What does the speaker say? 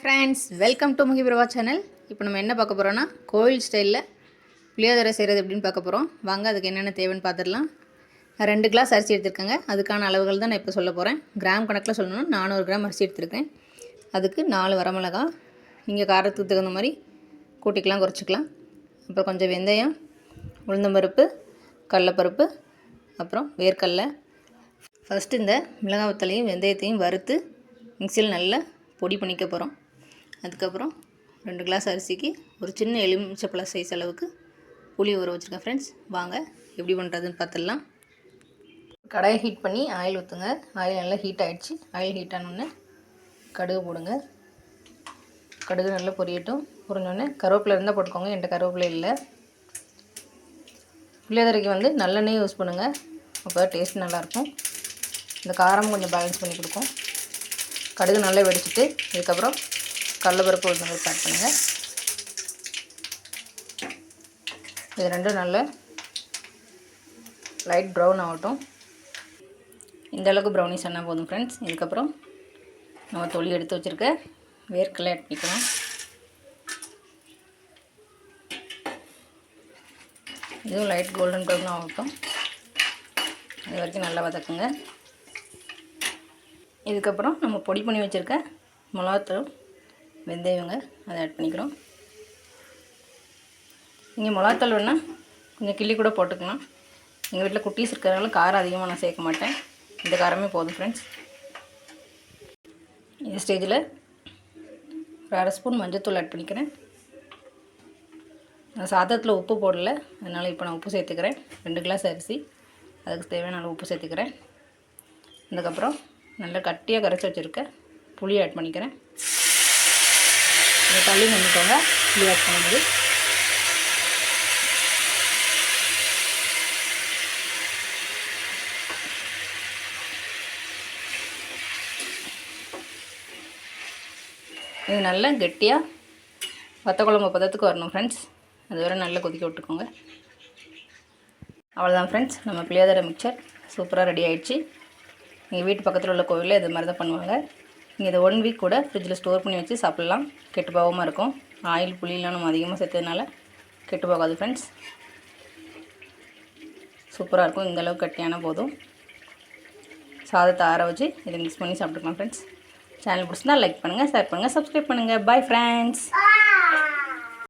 Friends welcome to Mukhi Prabha channel இப்போ நம்ம என்ன பார்க்க போகிறோன்னா கோவில் ஸ்டைலில் புளியோதரை செய்கிறது எப்படின்னு பார்க்க போகிறோம் வாங்க அதுக்கு என்னென்ன தேவைன்னு பார்த்துடலாம். ரெண்டு கிளாஸ் அரிசி எடுத்திருக்கேங்க. அதுக்கான அளவுகள் தான் நான் இப்போ சொல்ல போகிறேன் கிராம் கணக்கில் சொல்லணும்னா நானூறு கிராம் அரிசி எடுத்திருக்கேன். அதுக்கு நாலு வரமிளகா. நீங்கள் காரத்துக்கு தகுந்த மாதிரி கூட்டிக்கலாம் குறைச்சிக்கலாம். அப்புறம் கொஞ்சம் வெந்தயம் உளுந்தம்பருப்பு கடலப்பருப்பு அப்புறம் வேர்க்கடலை. ஃபஸ்ட்டு இந்த மிளகாய் தலையும் வெந்தயத்தையும் வறுத்து மிக்சியில் நல்லா பொடி பண்ணிக்க போகிறோம் அதுக்கப்புறம் ரெண்டு கிளாஸ் அரிசிக்கு ஒரு சின்ன எலுமிச்சப்பழம் சைஸ் அளவுக்கு புளி ஊற வச்சுருக்கேன் ஃப்ரெண்ட்ஸ் வாங்க எப்படி பண்ணுறதுன்னு பார்த்துடலாம். கடாயை ஹீட் பண்ணி ஆயில் ஊற்றுங்க ஆயில் நல்லா ஹீட் ஆகிடுச்சு ஆயில் ஹீட் ஆனோடனே கடுகு போடுங்க. கடுகு நல்லா பொரியட்டும். பொரிஞ்சோடனே கருவேப்பிலை இருந்தால் போட்டுக்கோங்க. என்கிட்ட கருவேப்பிலை இல்லை. புளியோதரைக்கு வந்து நல்லெண்ணெய் யூஸ் பண்ணுங்கள் அப்போ டேஸ்ட் நல்லாயிருக்கும். இந்த காரம் கொஞ்சம் பேலன்ஸ் பண்ணி கொடுக்கும். கடுகு நல்லா வெடிச்சிட்டு இதுக்கப்புறம் கடலப்பருப்பு உளுந்தம்பருப்பு ஆட் பண்ணுங்கள் இது ரெண்டும் நல்ல லைட் ப்ரௌன் ஆகட்டும். இந்த அளவுக்கு ப்ரௌனிஷ் ஆனால் போதும் ஃப்ரெண்ட்ஸ் இதுக்கப்புறம் நம்ம தொளி எடுத்து வச்சுருக்க வேர்க்கடலை ஆட் பண்ணிக்கலாம். இதுவும் லைட் கோல்டன் ப்ரௌன் ஆகட்டும். இது வரைக்கும் நல்லா வதக்குங்க. இதுக்கப்புறம் நம்ம பொடி பண்ணி வச்சுருக்க மிளகாத்தூள். வெந்தயங்க அதை ஆட் பண்ணிக்கிறோம். நீங்கள் மிளகாத்தூள் வேணால் கொஞ்சம் கிள்ளி கூட போட்டுக்கலாம். எங்கள் வீட்டில் குட்டீஸ் இருக்கிறதுனால காரம் அதிகமாக நான் சேர்க்க மாட்டேன். இந்த காரமே போதும் ஃப்ரெண்ட்ஸ் இந்த ஸ்டேஜில் ஒரு அரை ஸ்பூன் மஞ்சத்தூள் ஆட் பண்ணிக்கிறேன். நான் சாதத்தில் உப்பு போடல அதனால் இப்போ நான் உப்பு சேர்த்துக்கிறேன். ரெண்டு கிளாஸ் அரிசி அதுக்கு தேவையான அளவு உப்பு சேர்த்துக்கிறேன். அதுக்கப்புறம் நல்லா கட்டியாக கரைச்சி வச்சுருக்க புளி ஆட் பண்ணிக்கிறேன். தள்ளி நின்றுக்கோங்க புளி ஆட் பண்ணும்போது இது நல்லா கெட்டியாக வத்த குழம்பு பதத்துக்கு வரணும் ஃப்ரெண்ட்ஸ் அது வரை நல்லா கொதிக்க விட்டுக்கோங்க. அவ்வளோதான் ஃப்ரெண்ட்ஸ் நம்ம புளியோதரை மிக்சர் சூப்பராக ரெடி ஆயிடுச்சு. எங்கள் வீட்டு பக்கத்தில் உள்ள கோவிலில் இது மாதிரி தான் பண்ணுவாங்க. நீங்கள் இதை ஒன் வீக் கூட ஃப்ரிட்ஜில் ஸ்டோர் பண்ணி வச்சு சாப்பிட்லாம். கெட்டு போகாமல் இருக்கும். ஆயில் புளியெலாம் நம்ம அதிகமாக சேர்த்ததுனால கெட்டு போகாது ஃப்ரெண்ட்ஸ் சூப்பராக இருக்கும். இந்தளவுக்கு கட்டியான போதும். சாதத்தை ஆற வச்சு இதை மிக்ஸ் பண்ணி சாப்பிட்டுக்கலாம் ஃப்ரெண்ட்ஸ் சேனல் பிடிச்சிருந்தா லைக் பண்ணுங்கள் ஷேர் பண்ணுங்கள் சப்ஸ்கிரைப் பண்ணுங்கள் பாய் ஃப்ரெண்ட்ஸ்